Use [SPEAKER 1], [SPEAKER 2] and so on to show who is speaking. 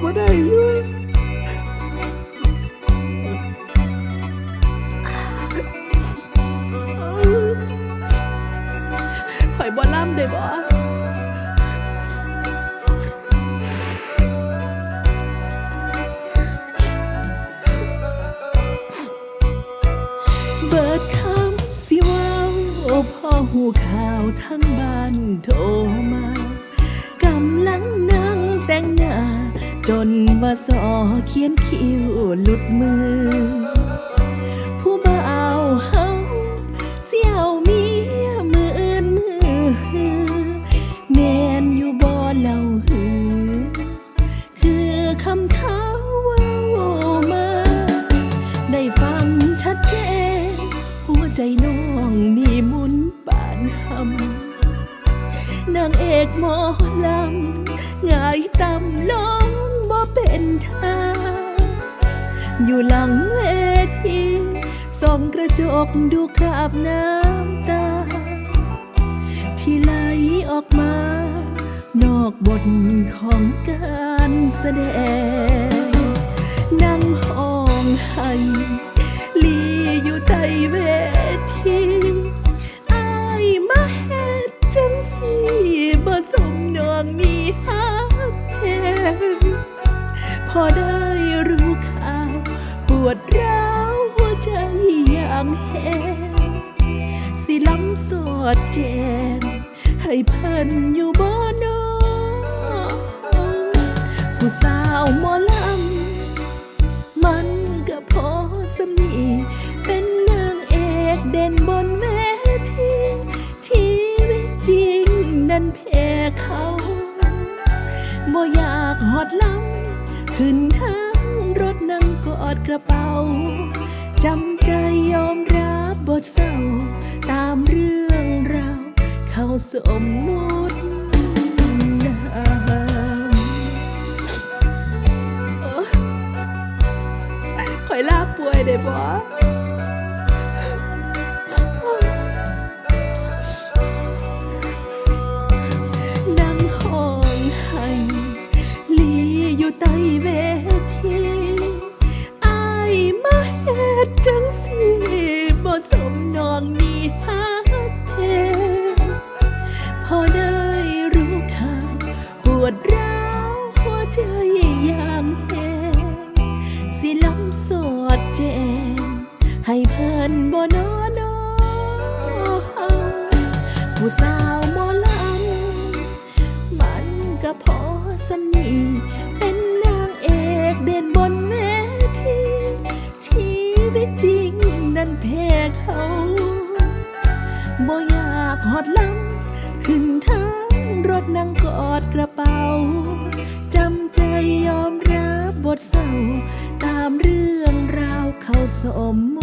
[SPEAKER 1] บ่ได้อยู่ข่อยบ่ล่ำได้บ่เบิดคำสิว้าพ่อหูข่าวทั้งบ้านโทรมา จนว่าสอเขียนคิ้วหลุดมือ ผู้บ่าวเฮาเสี่ยวมีมือนมือฮือแมนอยู่บ่เล่าหือ คือคำเขาเว้ามา ได้ฟังชัดเจน หัวใจน้องนี่หมุนปานหำนางเอกหมอลำง่ายตำลง เป็นท่าอยู่หลังเวทีส่องกระจกดูคราบน้ำตา ที่ไหลออกมา นอกบทของการแสดง นั่งห้องให้ พอได้รู้ข่าว ปวดร้าวหัวใจอย่างแหงสิล้ำสอดแจน ให้เพิ่นอยู่บ่นอผู้สาวหมอลำ มันก็พอสำนีเป็นนางเอกเด่นบนเวทีชีวิตจริงนั้นแพ้เขาบ่อยากหอดล้ำ ขึ้นทั้งรถนั่งกอดกระเป๋า จำใจยอมรับบทเศร้า ตามเรื่องราวเขาสมมุตินามโอ๊ยข่อยลาป่วยได้บ่ สดแจงให้เพิ่นบ่นอนอผู้สาวหมอลำมันก็พอสำนีเป็นนางเอกเด่นบนเวทีชีวิตจริงนั้นแพ้เขาบ่อยากหอดล้ำขึ้นทั้งรถนั่งกอดกระเป๋า บทเศร้า ตามเรื่องราวเขาสม